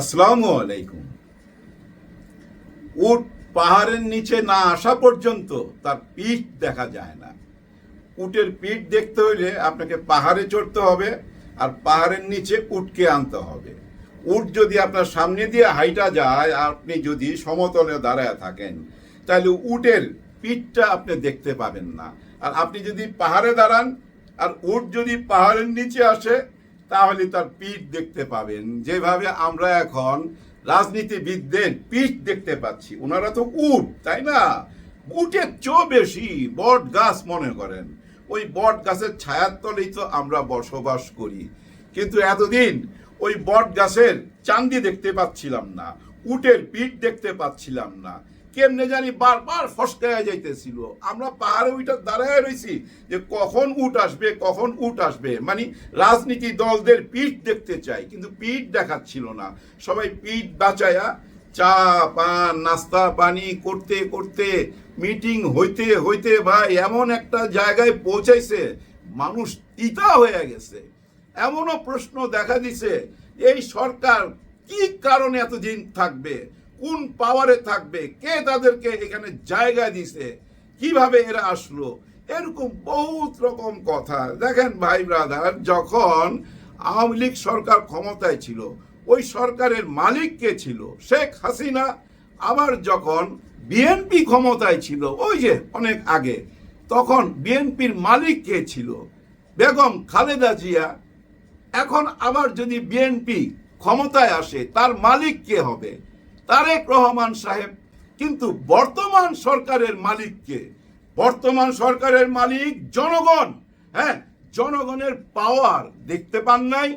আসসালামু আলাইকুম। উট পাহাড়ের নিচে না আসা পর্যন্ত তার পিঠ দেখা যায় না। উটের পিঠ দেখতে হইলে আপনাকে পাহাড়ে চড়তে হবে আর পাহাড়ের নিচে উটকে আনতে হবে। উট যদি আপনার সামনে দিয়ে হাইটা যায়, আপনি যদি সমতলে দাঁড়ায় থাকেন, তাহলে উটের পিঠটা আপনি দেখতে পাবেন না। আর আপনি যদি পাহাড়ে দাঁড়ান, আর উট যদি পাহাড়ের নিচে আসে তাহলে তার পিঠ দেখতে পাবেন। যেভাবে আমরা এখন রাজনীতিবিদদের পিঠ দেখতে পাচ্ছি ওনারা তো উট, তাই না? উটের চেয়েও বেশি বট গাছ মনে করেন। ওই বট গাছের ছায়ার তলেই তো আমরা বসবাস করি। কিন্তু এতদিন ওই বট গাছের চান্দি দেখতে পাচ্ছিলাম না, উটের পিঠ দেখতে পাচ্ছিলাম না। কেমনে জানি বারবার ফসকায়া যাইতেছিল। আমরা পাহাড়ে ওইটা দাঁড়ায় রয়েছি যে কখন উট আসবে, কখন উট আসবে। মানে রাজনীতি দলদের পিঠ দেখতে চাই, কিন্তু পিঠ দেখাচ্ছিল না। সবাই পিঠ বাঁচায়া চা, পান, নাস্তা, পানি করতে করতে, মিটিং হইতে হইতে ভাই এমন একটা জায়গায় পৌঁছাইছে, মানুষ তিতা হয়ে গেছে। এমনও প্রশ্ন দেখা দিছে, এই সরকার কি কারণে এতদিন থাকবে? কোন পাওয়ারে থাকবে? কে তাদেরকে এখানে জায়গা দিছে কীভাবে এরা আসলো? এরকম বহুত রকম কথা। দেখেন ভাই ব্রাদার যখন আওয়ামী লীগ সরকার ক্ষমতায় ছিল, ওই সরকারের মালিক কে ছিল? শেখ হাসিনা। আবার যখন বিএনপি ক্ষমতায় ছিল, ওই যে অনেক আগে, তখন বিএনপির মালিক কে ছিল? বেগম খালেদা জিয়া। এখন আবার যদি বিএনপি ক্ষমতায় আসে, তার মালিক কে হবে? তারেক রহমান সাহেব, কিন্তু বর্তমান সরকারের মালিককে, বর্তমান সরকারের মালিক জনগণ হ্যাঁ জনগণের পাওয়ার দেখতে পান নাই।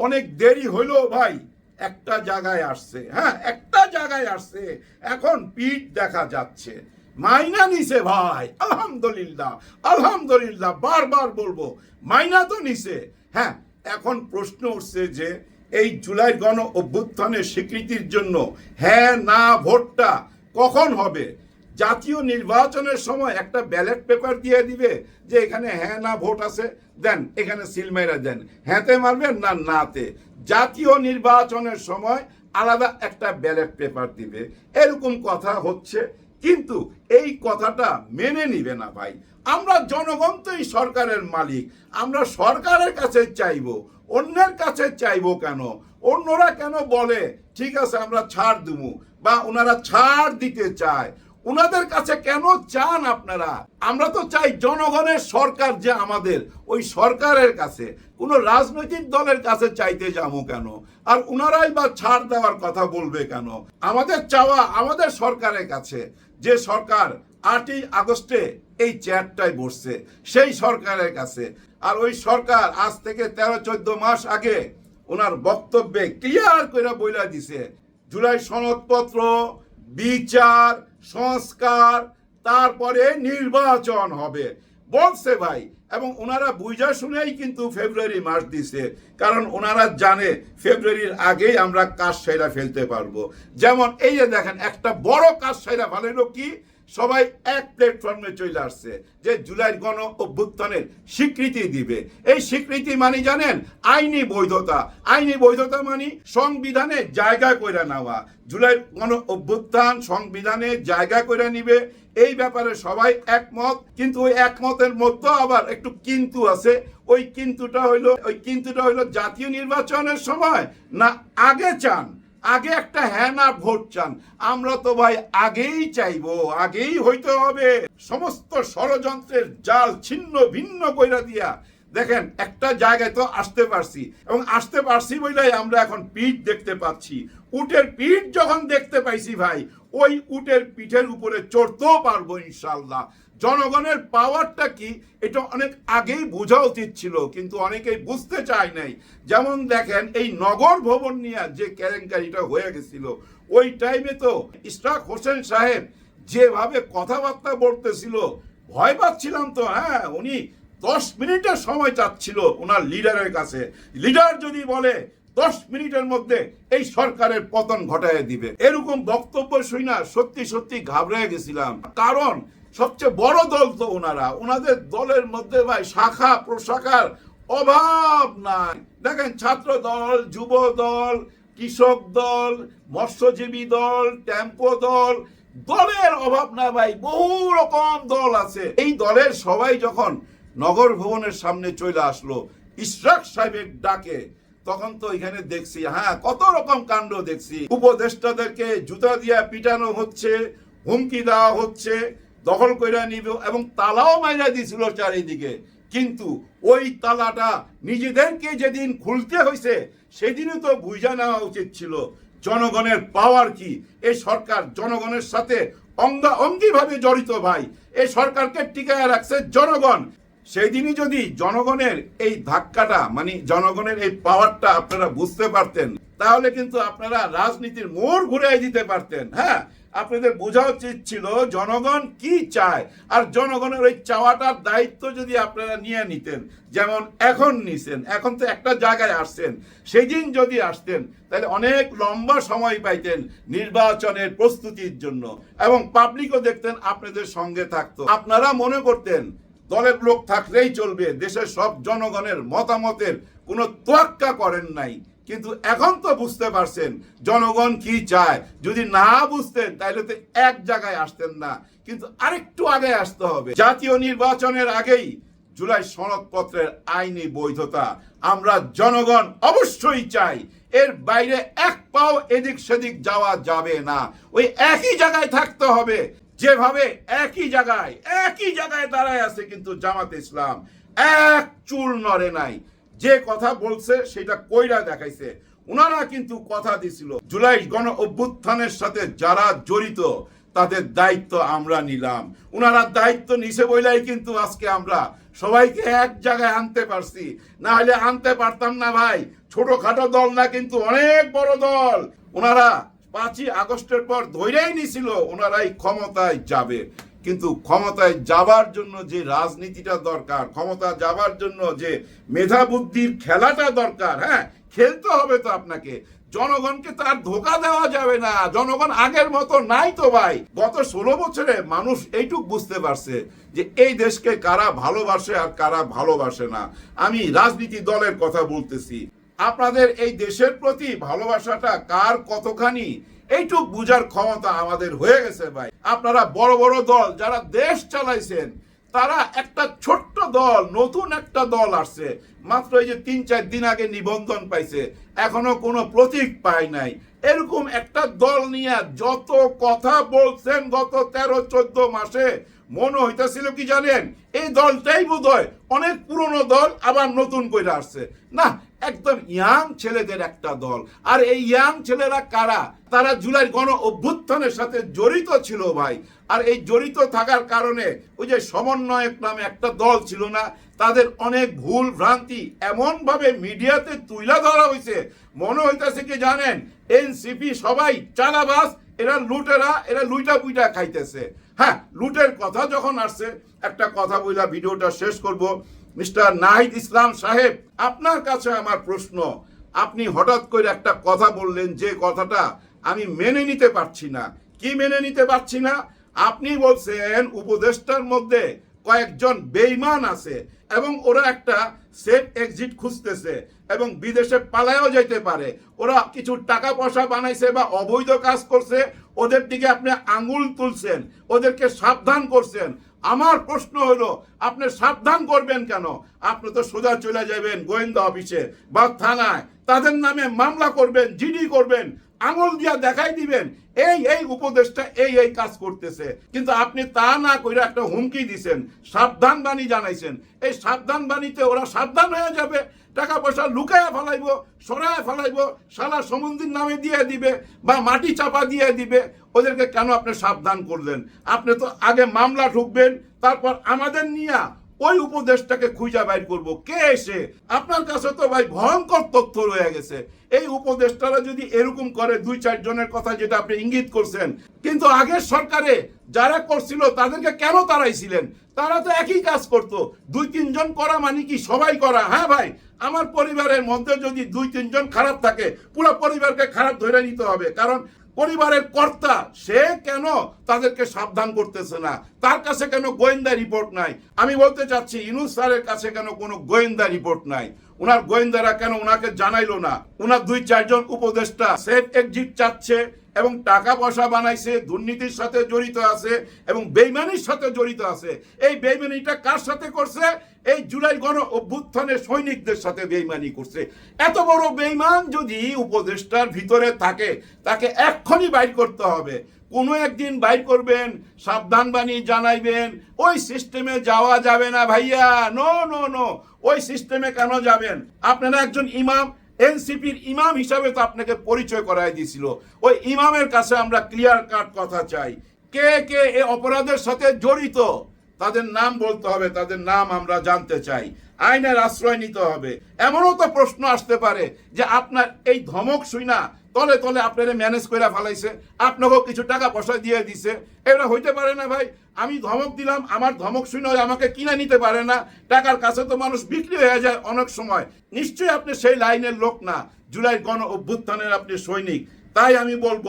অনেক দেরি হইল ভাই, একটা জায়গায় আসছে হ্যাঁ একটা জায়গায় আসছে। এখন পিঠ দেখা যাচ্ছে। মাইনা নিছে ভাই, আলহামদুলিল্লাহ আলহামদুলিল্লাহ, বারবার বলব, মাইনা তো নিছে। হ্যাঁ এখন প্রশ্ন উঠছে যে এই জুলাই গণ অভ্যুত্থানের স্বীকৃতির জন্য হ্যাঁ না, ভোটটা কখন হবে? জাতীয় নির্বাচনের সময় একটা ব্যালট পেপার দিয়ে দিবে যে এখানে হ্যাঁ না, ভোট আছে। দেন এখানে সিলমাইরা দেন। হ্যাঁতে মারবেন না নাতে? জাতীয় নির্বাচনের সময় আলাদা একটা ব্যালট পেপার দিবে। এরকম কথা হচ্ছে কিন্তু এই কথাটা মেনে নিবে না ভাই। আমরা জনগণ তো এই সরকারের মালিক। আমরা সরকারের কাছে চাইব, অন্যের কাছে চাইব কেন? অন্যরা কেন বলে, ঠিক আছে, আমরা ছাড় দেবো বা ওনারা ছাড় দিতে চায় ওনাদের কাছে কেন চান আপনারা? আমরা তো চাই জনগণের সরকার যে আমাদের, ওই সরকারের কাছে, কোনো রাজনৈতিক দলের কাছে চাইতে যাব কেন? আর ওনারাই বা ছাড় দেওয়ার কথা বলবে কেন? আমাদের চাওয়া আমাদের সরকারের কাছে, যে সরকার আটই আগস্টে এই চেয়ারটায় বসছে, সেই সরকারের কাছে। আর ওই সরকার আজ থেকে তেরো, চোদ্দ মাস আগে ওনার বক্তব্যে ক্লিয়ার করে বইলা দিছে, জুলাই সনদপত্র বিচার, সংস্কার, তারপরে নির্বাচন হবে। বলছে ভাই, এবং ওনারা বুঝা শুনেই কিন্তু ফেব্রুয়ারি মাস দিছে। কারণ ওনারা জানে ফেব্রুয়ারির আগেই আমরা কাজ সেরা ফেলতে পারব। যেমন এই যে দেখেন, একটা বড় কাজ সেরা ভালো কি? সবাই এক প্ল্যাটফর্মে চলে আসছে যে জুলাই গণ অভ্যুত্থানের স্বীকৃতি দিবে। এই স্বীকৃতি মানে জানেন? আইনি বৈধতা। আইনি বৈধতা মানে সংবিধানে জায়গা করে নেওয়া। জুলাই গণ অভ্যুত্থান সংবিধানে জায়গা করে নিবে। এই ব্যাপারে সবাই একমত। কিন্তু ওই একমতের মধ্যে আবার একটু কিন্তু আছে। ওই কিন্তুটা হইল ওই কিন্তুটা হইল জাতীয় নির্বাচনের সময় না আগে চান? আগে একটা হ্যাঁ না ভোট চান। আমরা তো ভাই আগেই চাইব, আগেই হইতে হবে। সমস্ত ষড়যন্ত্রের জাল ছিন্ন ভিন্ন কইরা দিয়া, দেখেন, একটা জায়গায় তো আসতে পারছি। এবং আসতে পারছি বলেই আমরা এখন পিঠ দেখতে পাচ্ছি। উটের পিঠ যখন দেখতে পাইছি ভাই, ওই উটের পিঠের উপরে চড়তেও পারব ইনশাল্লাহ জনগণের পাওয়ারটা কি, এটা অনেক আগেই বোঝা উচিত ছিল, কিন্তু অনেকেই বুঝতে চায় নাই। যেমন দেখেন, এই নগর ভবন নিয়ে যে কেলেঙ্কারিটা হয়ে গেছিল, ওই টাইমে তো ইশরাক হোসেন সাহেব যেভাবে কথাবার্তা বলতেছিল, ভয় পাচ্ছিলাম তো হ্যাঁ উনি দশ মিনিটের সময় চাচ্ছিল ওনার লিডারের কাছে। লিডার যদি বলে, দশ মিনিটের মধ্যে এই সরকারের পতন ঘটায় দিবে। এরকম বক্তব্য শুই না সত্যি সত্যি ঘাবড়ে গেছিলাম। কারণ সবচেয়ে বড় দল তো ওনারা। ওনাদের দলের মধ্যে ভাই শাখা, প্রশাখার অভাব নাই। দেখেন ছাত্র দল, যুব দল, কৃষক দল, মৎস্যজীবী দল, টেম্পো দল, দলের অভাব না ভাই, বহু রকম দল আছে। এই দলের সবাই যখন নগর ভবনের সামনে চলে আসলো, ইশরাক সাহেবের ডাকে, তখন তো এখানে দেখছি হ্যাঁ কত রকম কাণ্ড দেখছি। উপদেষ্টাদেরকে জুতা দিয়া পিটানো হচ্ছে, হুমকি দেওয়া হচ্ছে দখল করে নিব এবং তালাও মাইরা দিছিল চারিদিকে। কিন্তু ওই তালাটা নিজেদেরকে যেদিন খুলতে হয়েছে সেদিনও তো বুঝা নেওয়া উচিত ছিল, জনগণের পাওয়ার কি? এই সরকার জনগণের সাথে অঙ্গা অঙ্গিভাবে জড়িত ভাই এই সরকারকে টিকায় রাখছে জনগণ। সেই দিনই যদি জনগণের এই ধাক্কাটা মানে জনগণের এই পাওয়ারটা আপনারা বুঝতে পারতেন, তাহলে কিন্তু আপনারা রাজনীতির মোড় ঘুরে দিতে পারতেন হ্যাঁ? আপনাদের বোঝা উচিত ছিল, জনগণ কি চায়? আর জনগণের ওই চাওয়াটার দায়িত্ব যদি আপনারা নিয়ে নিতেন, যেমন এখন নিছেন, এখন তো একটা জায়গায় আসছেন সেই দিন যদি আসতেন, তাহলে অনেক লম্বা সময় পাইতেন নির্বাচনের প্রস্তুতির জন্য এবং পাবলিকও দেখতেন আপনাদের সঙ্গে থাকতো। আপনারা মনে করতেন, দলের লোক থাকলেই চলবে, দেশের সব জনগণের মতামতের কোনো তোয়াক্কা করেন নাই। কিন্তু এখন তো বুঝতে পারছেন, জনগণ কি চায়? যদি না বুঝতেন, তাহলে তো এক জায়গায় আসতেন না। কিন্তু আরেকটু আগে আসতে হবে। জাতীয় নির্বাচনের আগেই জুলাই সনদপত্রের আইনি বৈধতা আমরা জনগণ অবশ্যই চাই। এর বাইরে এক পাও এদিক সেদিক যাওয়া যাবে না। ওই একই জায়গায় থাকতে হবে। যেভাবে একই জায়গায় একই জায়গায় দাঁড়ায় আছে কিন্তু জামাত ইসলাম। এক চুল নড়ে নাই। যে কথা বলছে, সেটা কইরা দেখাইছে। ওনারা কিন্তু কথা দিছিল, জুলাই গণ অভ্যুত্থানের সাথে যারা জড়িত, তাদের দায়িত্ব আমরা নিলাম। ওনারা দায়িত্ব নিছে বইলাই কিন্তু আজকে আমরা সবাইকে এক জায়গায় আনতে পারছি। না হলে আনতে পারতাম না ভাই। ছোটখাটো দল না কিন্তু অনেক বড় দল। ওনারা পাঁচই আগস্টের পর ধৈর্যই নিছিল ওনারাই ক্ষমতায় যাবে। কিন্তু ক্ষমতায় যাবার জন্য যে রাজনীতিটা দরকার ক্ষমতা যাবার জন্য যে মেধা বুদ্ধির খেলাটা দরকার হ্যাঁ খেলতে হবে তো আপনাকে। জনগণকে তার ধোকা দেওয়া যাবে না। জনগণ আগের মতো নাই তো ভাই। গত ষোলো বছরে মানুষ এইটুক বুঝতে পারছে যে এই দেশকে কারা ভালোবাসে আর কারা ভালোবাসে না। আমি রাজনীতি দলের কথা বলতেছি। আপনাদের এই দেশের প্রতি ভালোবাসাটা কার কতখানি এইটুক বুঝার ক্ষমতা আমাদের হয়ে গেছে ভাই। আপনারা বড় বড় দল, যারা দেশ চালাইছেন, তারা একটা ছোট্ট দল, নতুন একটা দল আসছে। মাত্র এই যে তিন, চার দিন আগে নিবন্ধন পাইছে, এখনও কোনো প্রতীক পায় নাই। এরকম একটা দল নিয়ে যত কথা বলছেন গত তেরো, চোদ্দ মাসে, মনে হইতেছিল কি জানেন? এই দলটাই বোধ অনেক পুরনো দল, আবার নতুন করে আসছে। না একদম ইয়াং ছেলেদের একটা দল। আর এই ইয়াং ছেলেরা কারা? তারা জুলাই গণ অভ্যুত্থানের সাথে জড়িত ছিল ভাই। আর এই জড়িত থাকার কারণে ওই যে সমন্বয়ক নামে একটা দল ছিল না, তাদের অনেক ভুল ভ্রান্তি এমন ভাবে মিডিয়াতে তুইলা ধরা হয়েছে মনে হইতেছে কি জানেন, এনসিপি সবাই চালাবাস এরা লুটেরা, এরা লুইটা পুইটা খাইতেছে। হ্যাঁ লুটের কথা যখন আসছে, একটা কথা বইলা ভিডিওটা শেষ করব। মিস্টার নাহিদ ইসলাম সাহেব, আপনার কাছে আমার প্রশ্ন। আপনি হঠাৎ করে একটা কথা বললেন, যে কথাটা আমি মেনে নিতে পারছি না। কি মেনে নিতে পারছি না? আপনি বলছেন উপদেষ্টার মধ্যে কয়েকজন বেইমান আছে এবং ওরা একটা সেফ এক্সিট খুঁজতেছে এবং বিদেশে পালায়ও যেতে পারে। ওরা কিছু টাকা পয়সা বানাইছে বা অবৈধ কাজ করছে ওদের দিকে আপনি আঙুল তুলছেন, ওদেরকে সাবধান করছেন। আমার প্রশ্ন হলো, আপনি সাবধান করবেন কেন? আপনি তো সোজা চলে যাবেন গোয়েন্দা অফিসে বা থানায়। তাদের নামে মামলা করবেন, জিডি করবেন, আঙুল দিয়া দেখাই দিবেন। এই এই উপদেশটা এই এই কাজ করতেছে। কিন্তু আপনি তা না কইরা একটা হুমকি দিছেন সাবধান বাণী জানাইছেন। এই সাবধান বাণীতে ওরা সাবধান হয়ে যাবে টাকা পয়সা লুকায় ফেলাইব, সরায় ফেলাইব সালা সমুদ্রের নামে দিয়ে দিবে বা মাটি চাপা দিয়ে দিবে। ওদেরকে কেন আপনি সাবধান করলেন? আপনি তো আগে মামলা ঢুকবেন তারপর আমাদের নিয়ে ওই উপদেশটাকে খুঁজে বাইর করব। কে এসে আপনার কাছে তো ভাই ভয়ঙ্কর তথ্য রয়ে গেছে। এই উপদেষ্টারা যদি এরকম করে দুই চার জনের কথা যেটা আপনি ইঙ্গিত করছেন, কিন্তু আগের সরকারে যারা করছিল, তাদেরকে কেন তারাইছিলেন তারা তো একই কাজ করত। দুই তিনজন করা মানে কি সবাই করা? হ্যাঁ ভাই, আমার পরিবারের মধ্যে যদি দুই তিনজন খারাপ থাকে, পুরো পরিবারকে খারাপ ধরে নিতে হবে। কারণ পরিবারের কর্তা, সে কেন তাদেরকে সাবধান করতেছে না? তার কাছে কেন গোয়েন্দা রিপোর্ট নাই? আমি বলতে চাচ্ছি, ইনুস স্যারের কাছে কেন কোনো গোয়েন্দা রিপোর্ট নাই? ওনার গোয়েন্দারা কেন ওনাকে জানাইলো না? ওনার দুই চারজন উপদেষ্টা সেফ এক্সিট চাচ্ছে এবং টাকা পয়সা বানাইছে, দুর্নীতির সাথে জড়িত আছে এবং বেইমানির সাথে জড়িত আছে। এই বেইমানিটা কার সাথে করছে? এই জুলাই গণ অভ্যুত্থানের সৈনিকদের সাথে বেইমানি করছে। এত বড় বেইমান যদি উপদেষ্টার ভিতরে থাকে, তাকে এক্ষুনি বাইর করতে হবে। কোনো একদিন বাইর করবেন, সাবধান বাণী জানাইবেন, ওই সিস্টেমে যাওয়া যাবে না ভাইয়া। নো নো নো, ওই সিস্টেমে কেন যাবেন? আপনারা একজন ইমাম এনসিপির ইমাম হিসাবে তো আপনাকে পরিচয় করাই দিয়েছিল। ওই ইমামের কাছে আমরা ক্লিয়ার কাট কথা চাই। কে কে এ অপরাধের সাথে জড়িত, তাদের নাম বলতে হবে, তাদের নাম আমরা জানতে চাই। আইনের আশ্রয় নিতে হবে। এমনও তো প্রশ্ন আসতে পারে যে আপনার এই ধমক শুই না তলে তলে আপনারা ম্যানেজ করে ফেলাইছে আপনাকেও কিছু টাকা পয়সা দিয়ে দিছে। এটা হইতে পারে না ভাই। আমি ধমক দিলাম, আমার ধমক শুনে আমাকে কিনে নিতে পারে না। টাকার কাছে তো মানুষ বিক্রি হয়ে যায় অনেক সময়। নিশ্চয়ই আপনি সেই লাইনের লোক না জুলাই গণ অভ্যুত্থানের আপনি সৈনিক। তাই আমি বলব,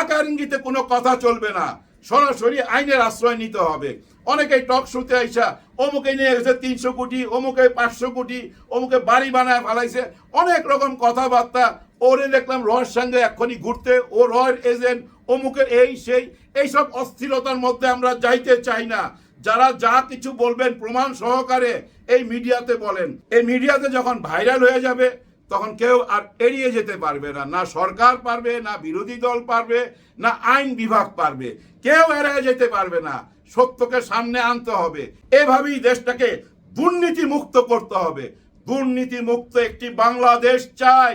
আকার ইঙ্গিতে কোনো কথা চলবে না। সরাসরি আইনের আশ্রয় নিতে হবে। অনেকেই টক শুতে আইসা, অমুকে নিয়ে গেছে তিনশো কোটি, অমুকে পাঁচশো কোটি, অমুকে বাড়ি বানায় ফেলাইছে। অনেক রকম কথাবার্তা, ওরে দেখলাম রয়ের সঙ্গে এক্ষুনি ঘুরতে, ও রয়ের এজেন্ট অমুকের এই, সেই, এইসব অস্থিরতার মধ্যে আমরা যাইতে চাই না। যারা যা কিছু বলবেন প্রমাণ সহকারে এই মিডিয়াতে বলেন। এই মিডিয়াতে যখন ভাইরাল হয়ে যাবে, তখন কেউ আর এড়িয়ে যেতে পারবে না। না সরকার পারবে, না বিরোধী দল পারবে, না আইন বিভাগ পারবে। কেউ এড়িয়ে যেতে পারবে না। সত্যকে সামনে আনতে হবে। এভাবেই দেশটাকে দুর্নীতি মুক্ত করতে হবে। দুর্নীতি মুক্ত একটি বাংলাদেশ চাই।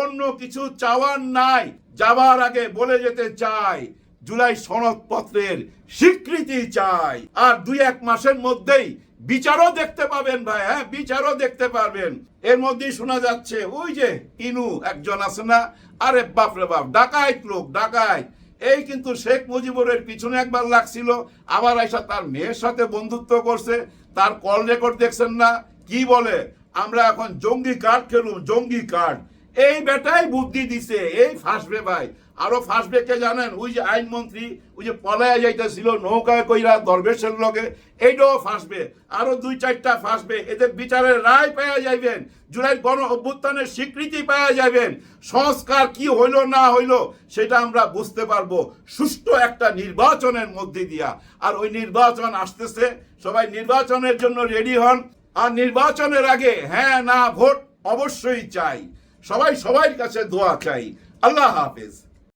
অন্য কিছু চাওয়ার নাই। যাবার আগে বলে যেতে চাই, জুলাই সনদপত্রের স্বীকৃতি চাই। আর দুই এক মাসের মধ্যেই বিচারও দেখতে পাবেন ভাই হ্যাঁ বিচারও দেখতে পারবেন। এর মধ্যেই শোনা যাচ্ছে, ওই যে ইনু একজন আছে না, আরে বাপরে বাপ, ডাকাইত লোক, ডাকাইত। এই কিন্তু শেখ মুজিবুরের পিছনে একবার লাগছিল, আবার আইসা তার মেয়ের সাথে বন্ধুত্ব করছে, তার কল রেকর্ড দেখছেন না, কি বলে? আমরা এখন জঙ্গি কার্ড খেলুম, জঙ্গি কার্ড এই বেটাই বুদ্ধি দিছে, এই ফাঁসবে ভাই। আরও ফাঁসবে কে জানেন? ওই যে আইনমন্ত্রী, ওই যে পলায়া যাইতেছিল নৌকায় কইরা দরবেশের লগে, এইটাও ফাঁসবে। আরও দুই চারটা ফাঁসবে। এদের বিচারের রায় পাওয়া যাইবেন জুলাই গণ অভ্যুত্থানের স্বীকৃতি পাওয়া যাইবেন। সংস্কার কি হইল, না হইল, সেটা আমরা বুঝতে পারব। সুষ্ঠু একটা নির্বাচনের মধ্যে দিয়া। আর ওই নির্বাচন আসতেছে, সবাই নির্বাচনের জন্য রেডি হন। আর নির্বাচনের আগে হ্যাঁ না, ভোট অবশ্যই চাই। সবাই সবার কাছে দোয়া চাই। আল্লাহ হাফেজ।